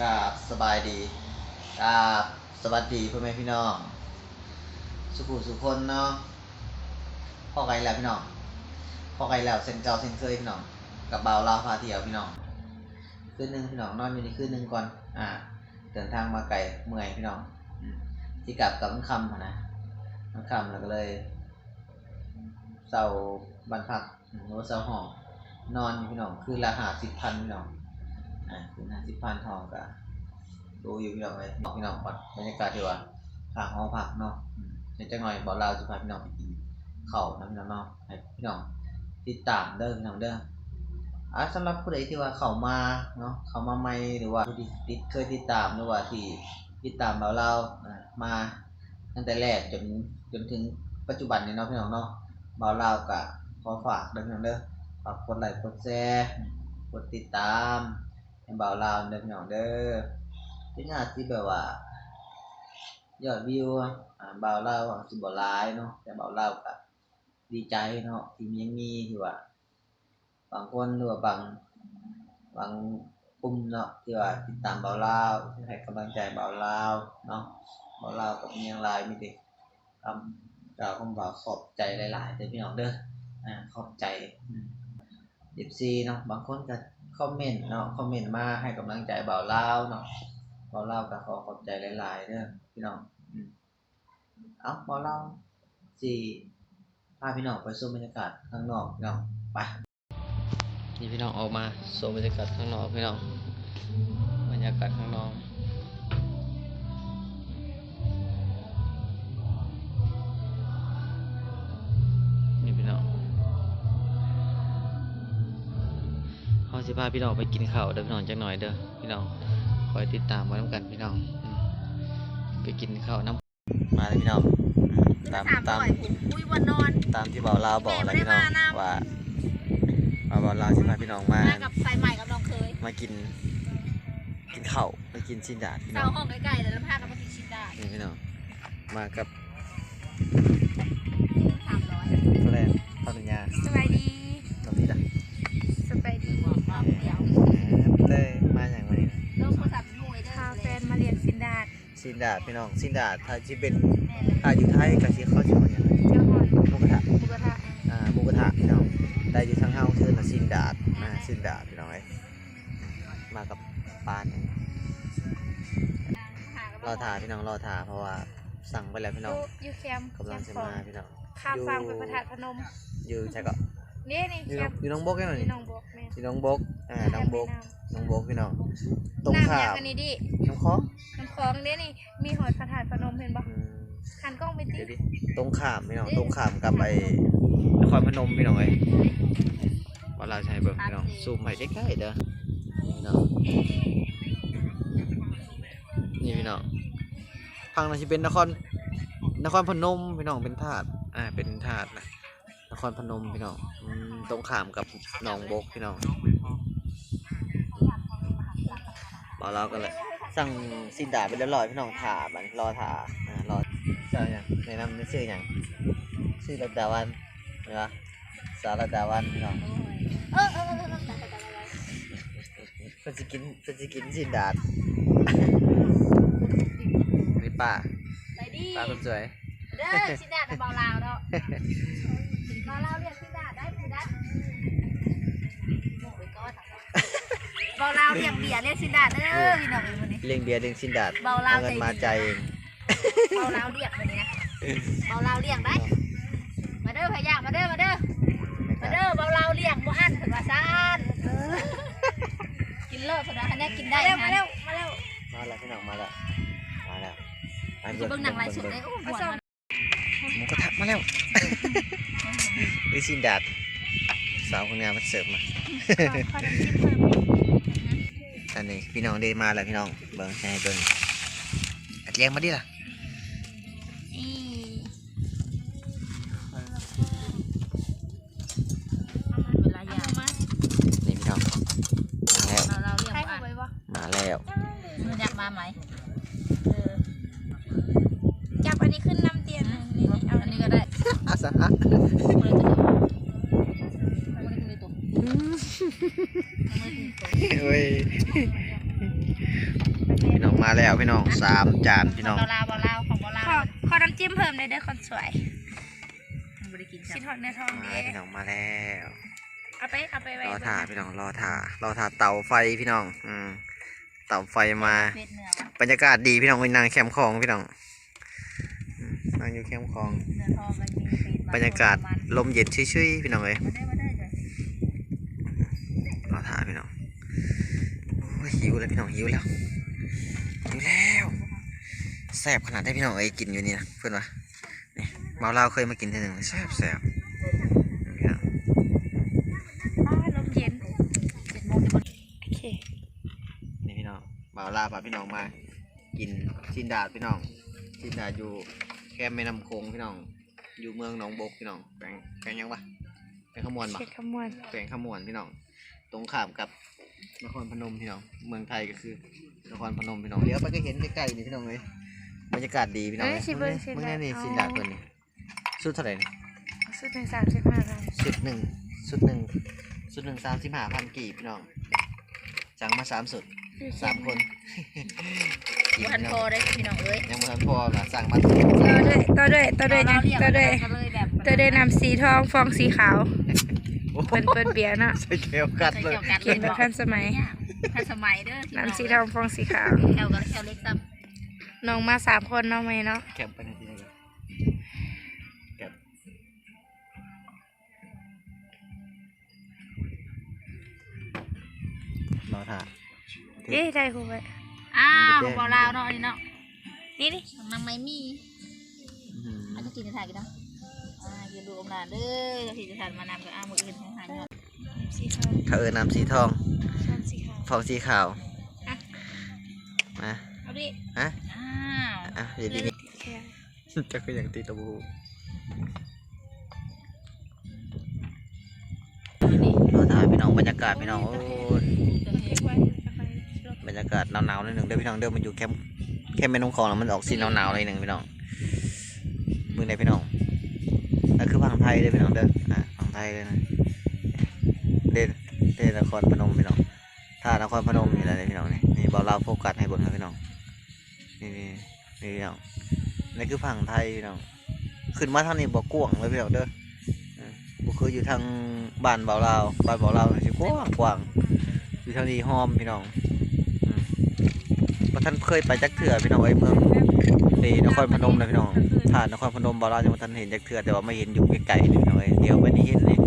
กราบสบายดีกราบสวัสดีพ่อแม่พี่น้อง สุขุสุคนเนาะพ่อไกลแล้วพี่น้องพ่อไกลแล้วเส้นเก่าเส้นเคยพี่น้อง กับเบาลาพาเที่ยวพี่น้องคืนหนึ่งพี่น้องนอนอยู่นี่คืนหนึ่งก่อน อ่า เดินทางมาไกลเมื่อยพี่น้องที่กลับกับมันคำนะมันคำแล้วก็เลยเสาบันพักหรือว่าเสาหองนอนพี่น้อง คือละหาสิบพันพี่น้อง อ่าคือหาสิพันทองกะดูอยู่พี่น้องเลยบอกพี่น้องก่อนบรรยากาศที่ว่าข้างห้องพักเนาะอืมเดี๋ยวจังหน่อยบอกเราจะพาพี่น้องไปกินข้านะพี่น้องเนาะให้พี่น้องติดตามเด้อพี่น้องเด้ออ่าสำหรับผู้ใดที่ว่าเข้ามาเนาะเข้ามาใหม่หรือว่าที่ติดเคยติดตามหรือว่าที่ติดตามเราเราอ่ามาตั้งแต่แรกจนจนถึงปัจจุบันนี้เนาะพี่น้องเนาะเบาเราก็ขอฝากเด้อพี่น้องเด้อฝากกดไลค์กดแชร์กดติดตาม เบาเราเด้อพี่น้องเด้อที่งานที่แบบว่ายอดวิวอ่าเบาเราอะสิบ่หลายเนาะแต่เบาเราก็ดีใจเนาะที่ยังมีที่ว่าบางคนหรือว่าบางบางกลุ่มเนาะที่ว่าติดตามเบาลาวให้กำลังใจเบาลาวเนาะเบาลาวกับเมียงลายมีแต่คำกล่าวคำว่าขอบใจหลายๆเด้อพี่น้องเด้ออ่าขอบใจเอฟซีเนาะบางคนก็ คอมเมนต์เนาะคอมเมนต์มาให้กำลังใจเบาลาเนาะเบาลาวก็ขอขอบใจหลายๆเด้อพี่น้องอืมเอาเบาลาสี่พาพี่น้องไปชมบรรยากาศข้างนอกเนาะไปนี่พี่น้องออกมาโซบรรยากาศข้างนอกพี่น้องบรรยากาศข้างนอก สิพาพี่น้องไปกินข้าวเด้อพี่น้องจักหน่อยเด้อพี่น้องคอยติดตามไว้น้ำกันพี่น้องอืมไปกินข้าวน้ำมาเลยพี่น้องอืมตามสามตามร้อยผมอุ้ยวันนอนตามที่เบาลาวบอกแล้วพี่น้องแม่ไม่ได้มานำว่าว่าเบาลาวสิพาพี่น้องมามากับสายใหม่กับน้องเคยมากิน กินข้าวมากินชินดาดพี่เศน้ร้าองห้องใกล้ๆแล้วพากันมากินชิดได้นี่พี่น้องมากับสามร้อยแฟนภรรยาสบายดี ตรงนี้จ้ะ สบายดีเดี๋ยว เต้ยมาอย่างวันนี้นะ โลกโทรศัพท์หน่วยเด้อ พาแฟนมาเรียนสินดาดชินดาดพี่น้องชินดาดถ้าจะเป็นแม่เลยถ้าอยู่ไทยก็สิเข้าชื่อว่าอย่างไรเจ้าหอยหมูกระทะหมูกระทะอ่าหมูกระทะพี่น้องได้อยู่ทั้งเฮาคือนะชินดาดอ่าชินดาดพี่น้องเอ้ยมากับปานเนี่ยรอถ่าพี่น้องรอถ่าเพราะว่าสั่งไปแล้วพี่อน้องยู่อยู่แคมป์กำลังแคจะมป์มาพี่น้องข้ามฟังไปพระธาตุพนมอยู่ใช่ก็ นี่นี่อยู่แคน้องมป์อยู่น้องบกแค่หน่อยที่นี่น้องบอกแม่อยู่น้องบกอ่าน้องบกน้องโบกพี่น้องตรงน้ำข้าอยางมอันนี้ดิน้ำคลองน้ำคลองนี่นี่มีหอยพระธาตุพนมเห็นบ่อืมคันกล้องไปติเดี๋ยวดิตรงข้ามพี่น้องตรงข้ามกับไอ้นครพนมพี่น้องเอ้ยว่าเราใช้เบิ่งพี่น้องซูมให้ใกล้ๆเด้อพี่น้องนี่พี่น้องพังน่าสิเป็นนครนครพนมพี่น้องเป็นธาตุอ่าเป็นธาตุนะ นครพนมพี่น้องอืมตรงขามกับหนองบกพี่น้องบอกเรากันเลยสั่งสินดาไปเรียบร้อยพี่น้องถามันรอถาอ่ารอเจ้าอย่างแนะนำชื่ออย่างชื่อรัตดาวันเหรอสารตดาวันพี่น้องเออเออเออเออเพิ่นกินเพิ่นสิกินสินดาดนี่ป้าไปดีป้าคนสวย เด้อชิดาดเบาลาวเนาะเบาลาวเรียกชิดาได้ผู้ดัดโอ้ยก็เบาลาวเรียกเบียร์เรียกชิดาเด้อพี่น้องวันนี้เลี้ยงเบียร์เลี้ยงสินดาดเบาลาวเอาเงินมาใจายเองเบาลาวเรียกวันนี้นะเบาลาวเรียกได้มาเด้อพะยะมาเด้อมาเด้อมาเด้อเบาเราเรียกบ่อันเพิ่นว่าซ่านกินเลิศเพิ่นว่าคันนี้กินได้มาเร็วมาเร็วนะมาแล้วพี่น้องมาแล้วมาแล้วไปสิเบิ่งหนังหลายสุดเลยโอ้บ่นห มูกระทะมาแล้วนี่สินดาดสาวคนงามมาเสิร์ฟมาขอน้ำจิ้มเพิ่มอันนี้พี่น้องได้มาแล้วพี่น้องเบิ่งให้เบิ่งอัดเลี้ยงมาดิล่ะ อี เวลาอยาก มา นี่พี่น้องมาแล้ว เราเราเรียก ใคร บ่ เอา อัน ไว้บ่ มาแล้ว มื้ออยากมาไหมเออ จับอันนี้ขึ้นน้ำเตียนนี่นี่เอา อั อั น น นี้ นี้ ก็ได้ อาสาฮะ มื้อนี้ตัวมื้อนี้ตัว เฮ้ย พี่น้องมาแล้วพี่น้องสามจานพี่น้องเบาลาวเบาลาวของเบาลาขอวขอน้ำจิ้มเพิ่มเลยเด้อคนสวยไม่ได้กินชิ้จ้ะนหอดเนื้อทองมาเด้พี่น้องมาแล้วเอาไปเอาไปไว้รอถ่าพี่น้องรอถ่ารอถ่าเตาไฟพี่น้อง อืมเตาไฟมาเวทเนื้อวะบรรยากาศดีพี่น้องไปนั่งแคมป์คลองพี่น้องอืมนั่งอยู่แคมป์คลองเนื้อทองมันมีเฟสบรรยากาศลมเย็นชุ่ยๆพี่น้องเอ้ยมาได้มาได้จ้ะรอถ่าพี่น้องโอ้ย หิวแล้วพี่น้องหิวแล้วหิวแล้วแซ่บขนาดได้พี่น้องเอ้ยกินอยู่นี่นะเพื่อนวะนี่เมาเหล้าเคยมากินทีหนึ่งแซ่บแซ่บพี่น้องอ้าลมเย็นเจ็ดโมงจะมาโอเคนี่พี่น้องเมาเหล้าพาพี่น้องมากินชินดาดพี่น้องชินดาดอยู่แคมป์แม่น้ำโขงพี่น้อง อยู่เมืองหนองบกพี่น้องแปลงแปลงยังปะแปลงขมวนปะเช็ดขมวนแขวงขมวนพี่น้อง ตรงข้ามกับ นครพนมพี่น้อง เมืองไทยก็คือนครพนมพี่น้องเลี้ยวไปก็เห็นใกล้ๆนี่พี่น้องเลยบรรยากาศดีพี่น้องเอ้ยสิเบิ้งสิเมื่อเบิ้นี้งนี่สินดาดเพิ่นนี่ชุดเท่าไหร่นี่สุดหนึ่งสามสิบห้าพันชุดหนึ่งชุดหนึ่งชุดหนึ่งสามสิบห้าพันกี่พี่น้องจังมาสามสุดสามคนกี่พันพี่โพน้องได้พี่น้องเอ้ยยังไม่ทันพอละสั่งมาต่อด้วยต่อด้วยต่อด้วยยังเรียกต่อด้วยก็เลยแบบต่อด้วยน้ำสีทองฟองสีขาวโอ้โห เป็นเปิดเบียร์เนาะใส่เกลียวกัดเลยเขียนแบบทันสมัยทันสมัยเด้อน้ำสีทองฟองสีขาวแถวกับแถวเล็กซ้น้องมาสามคนเนาะไหมเนาะแคปไปในที่ไหนกันแคปรอถ่าเอ๊ะได้ครูไปำอ้าวของเบาลาวเนาะอันนี้เนาะนี่นี่ของนางไม้มีอันจะกินจะถ่ายกันเนาะ อ่าอย่าดูอมลาเด้อเราที่จะถ่ายมานำกับอ้ามืออื่นของหายเนาะสีทองเขาเออน้ำสีทองช้อนสีขาวฟองสีขาวอะมาเอาดิอะอ้าวอะเดี๋ยวดีนี่แค่จะคืออย่างตีตะบูรอถ่ายพี่น้องบรรยากาศพี่น้องโอ้ยเก็บไว้เอาไปลบบรรยากาศหนาวๆนิดหนึ่งเด้อพี่น้องเด้อมันอยู่แคมป์แคมป์แม่น้องคลองแล้วมันออกสีหนาวๆเลยหนึ่งพี่น้องมือไหนพี่น้อง นั่นคือฝั่งไทยเด้พี่น้องเด้ออะฝั่งไทยเลยนะเด่นเด่นนครพนมพี่น้องถ้านครพนมนี่แหละพี่น้องนี่นี่บอลเราโฟกัสให้บิ่งครับพี่น้องนี่นี่นี่พี่น้องนี่คือฝั่งไทยพี่น้องขึ้นมาทางนี้บ่กว้างเลยพี่น้องเด้ออ่าบ่คืออยู่ทางบ้านเบาลาวบ้านเบาลาวสิกว้างกว้างอยู่ทางนี้หอมพี่น้องว่าท่านเคยไปจักเถื่อพี่น้องไอ้เมืองนี่นครพนมนะพี่น้อง ผ่านนครพนมบาราจังหวัดท่านเห็นจักเถื่อแต่ว่าไม่เห็นอยู่ไกลๆนี่พี่น้องเอ้ยเดี๋ยวไปนี่เห็นนี่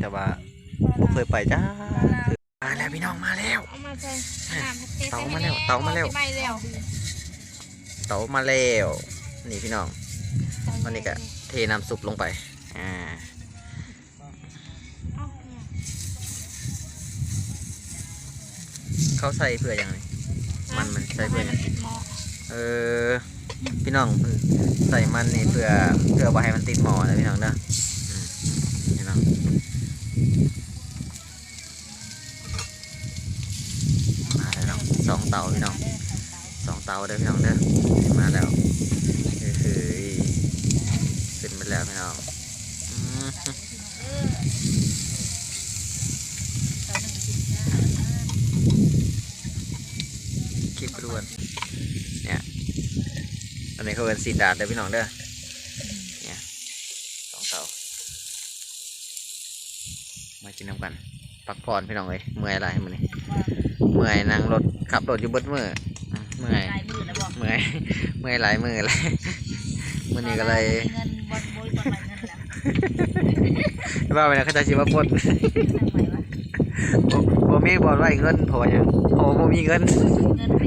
แต่ว่าบ่เคยไปจ้ามาแล้วพี่น้องมาแล้วเอามาใส่น้ำทเตามาแล้วเตามาแล้วไม่แล้วเต๋ามาแล้วนี่พี่น้องวันนี้ก็เทน้ำซุปลงไปอ่าเอาเนี่ยเขาใส่เพื่อหยังไงมันมันใส่เพื่อหยังติดหม้อ เออ พี่น้องใส่มันนี่เพื่อเพื่อว่าให้มันติดหมอนะพี่น้องเด้ออืมพี่น้องมาแล้วเนาะสองเตาพี่น้องสองเตาเด้อพี่น้องเด้อมาแล้วคือคือขึ้นไปแล้วพี่น้องอืมคลิปกระดวนเนี่ยอันนี้เขาเป็น สีดาดเด้อพี่น้องเด้อเนี่ยสองเตามากินน้ำกันพักผ่อนพี่น้องเลยเมื่อยอะไรมันนี่เมื่อยนั่งรถขับรถอยู่เบดมืออืมเมื่อยลายมือแล้วบอกเมื่อยเมื่อยหลายมือเลยมื่อนี้ก็เลยเงินบนบนบนไหนเงินแล้วว่าไปนะเขาจะชิว่าปลดทำไมวะบ่บ่มีบอลว่าเงินพราะว่าหยังพราะว่าบ่มีเงิน เงินเอ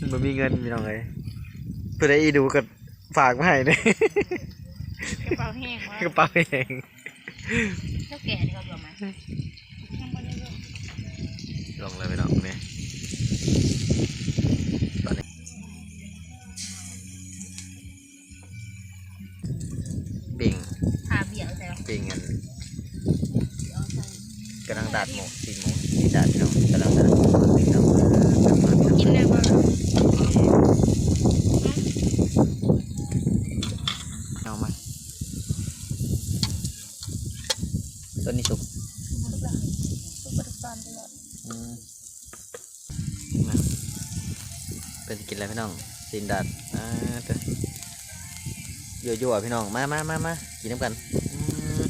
ง บ่มีเงินพี่น้องเลยเพื่อได้อีดูกับฝากมาให้เด้กระเป๋าแห้งวะกระเป๋าเองแล้วแก่นี่เขาบอกไหมยังไม่ได้ลงลงเลยพี่น้องนี่ตอนนี้บิ่งหาเบี้ยใส่บิ่งกันเอาใส่กำลังดัดหมูสีหมูสีดัดพี่น้องกำลังดัดหมูสีน้องกำลังดัด กินเลยบ่ เอามา ตัวนี้สุก ทุกอย่างทุกประตอนตลอด อืมมาเป็นสิกินอะไร พี่น้องสินดัดอ่าเด้อยั่วๆพี่น้องมามามามากินน้ำกันอืม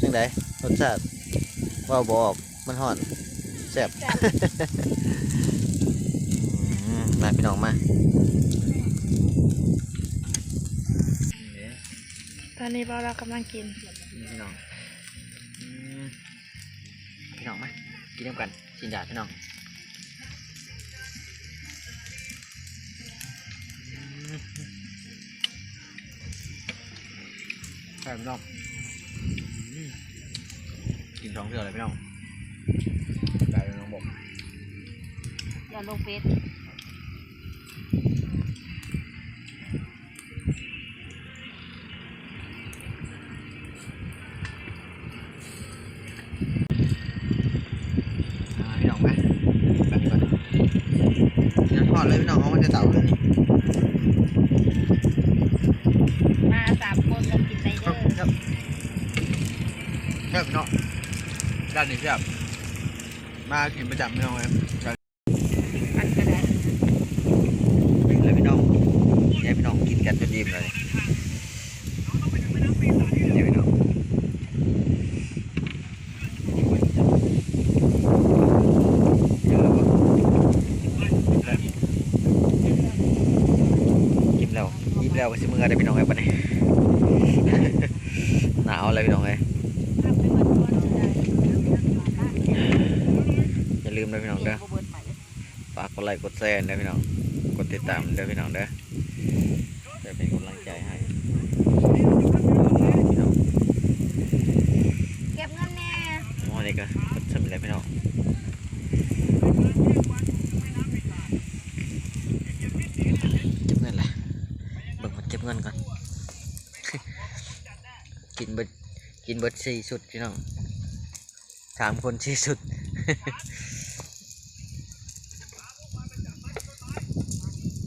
จังไดรสชาติว่าวบออกมันห่อนแซ่บอืมมาพี่น้องมาตอนนี้เราเรากำลังกินพี่น้องอืมพี่น้องมากินน้ำกันสินดัดพี่น้อง ช่พี่น้องอืมกินสองเทื่อเลยพี่น้องได้เลยน้องบอกอย่าลงเฟซ ด้านนี้ครับมากินประจำพี่น้องเลยอันกระดาษเลยพี่น้องให้พี่น้องกินกันจนอิ่มเลยกินแล้วอิ่มแล้วก็สิมือได้พี่น้องไอ้ปะเนี่ยหนาวเลยพี่น้องเอ้ยอย่า ลืมนะพี่น้องเด้อฝากกดไลค์กดแชร์นะพี่น้องกดติดตามเด้อพี่น้องเด้อจะเป็นกำลังใจให้พี่น้องเก็บเงินแน่มอนี่ก็กดสมิเลยพี่น้องเก็บเงินเลยเบิ่งมันเก็บเงินก่อนกินเบิดกินเบิดสี่สุดพี่น้องสามคนสี่สุด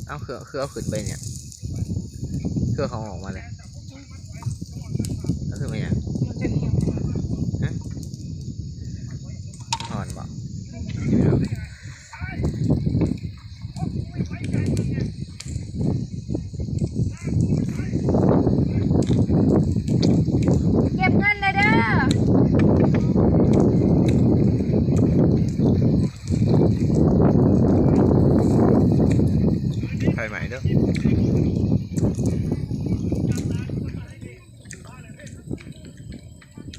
เอาเครือเครือเอาขึ้นไปเนี่ย เครือเขาออกมาเลยแล้วคือไม่ยังมันจะเหนียว หอนบอก เก็บเงินเลยเด้อ ไฟใหม่เด้อ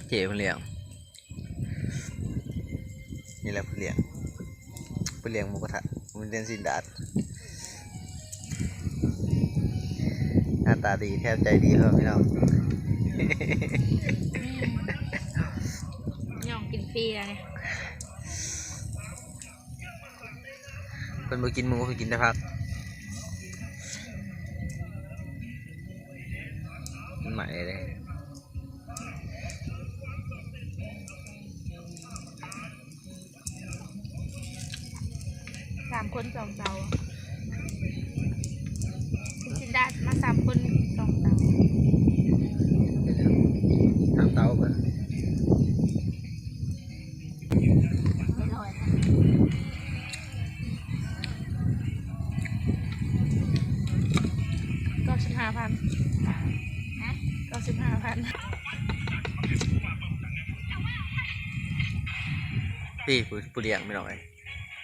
เจ๋เพิ่นเลี้ยงนี่แหละเพิ่นเลี้ยงเพิ่นเลี้ยงหมูกระทะมันเรียน สินดาดหน้าตาดีแทบใจดีเพิ่มพี่น้องย่องกินฟรีแล้วเนี่ยเพิ่นบ่กินหมูเพิ่นกินแต่ผักมันใหม่เลย คนสองเตาคุณชินดามาสามคนสองเตาทางเตาเพิ่นไม่ลอยเก้าสิบห้าพันฮะเก้าสิบห้าพันพี่ผู้ผู้เลี้ยงไม่หน่อย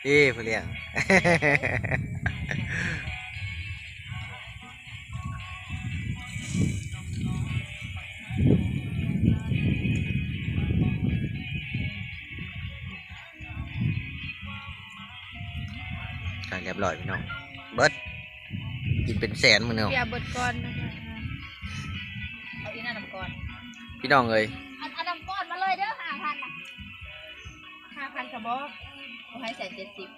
พี่ผู้เลี้ยง อะเรียบร้อยพี่น้อง เบิดกินเป็นแสนมือเนาะเบียร์เบิดก้อนนะคะเอาอีนั่นน้ำก้อนพี่น้องเลยอันอันน้ำก้อนมาเลยเด้อห้าพันนะห้าพันกระบอกเอา ให้ใส่เจ็ดสิบ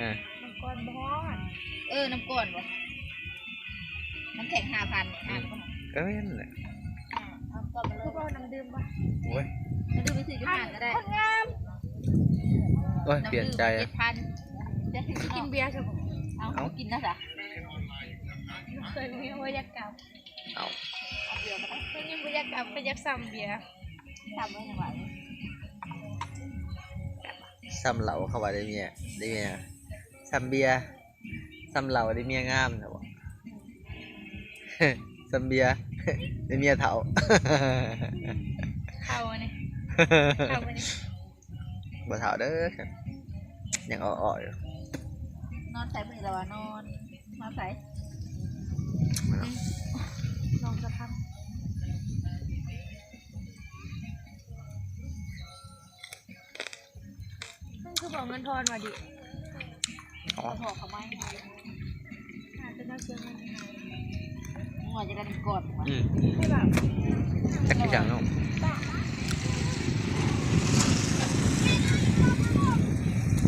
อะน้ำก้อนบอสเออ น้ำก้อนวะน้ำแข็งห้าพันอะก็ก็นั่นแหละน้ำก้อนมาเลคือยบอน้ำดื่มปะโอ้ยมาดูไปซื้อที่ห้างก็ได้คนงามโอ้ยเปลี่ยนใจเจ็อะ ดพันจะถึงกิกินนเบียร์ใช่ปะเอาเอา กินนะจ๊ะเคยมีว่าอยากกลับเอาเอาเบียร์มาได้เคยมีว่าอยากกลับไปอยากซ้ำเบียร์ ทำไว้จังหวะนี้ ซ้ำเหล่าเข้าว่าได้เมียได้เมียซ้ำเบียร์ซ้ำเหล่าได้เมียงามนะบ่ซ้ำเบียร์ได้เมียเฒ่าเข้าอันนี้เข้าอันนี้บ่เฒ่าเด้อครับยังอ่อๆอยู่นอนใส่มือแล้วว่านอนนอนใส่นอนกระทำ คือบอกเงินทอนมาดิอ๋อเขาบอกเขาไม่ให้อาจจะน่าเชื่อมันมึงอาจจะกันกอดมึงวะอืมไม่แบบจักกี่จังเนาะ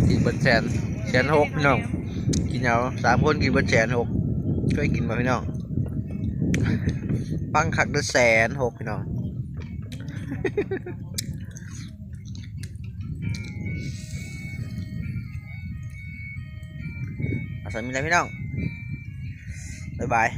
กินเบิดแสนแสนหกพี่น้อง กินเอาสามคนกินเบิดแสนหกเคยกินมาพี่น้อง ปังขักเดือแสนหกพี่น้อง อาสามีอะไรพี่น้อง บ๊ายบาย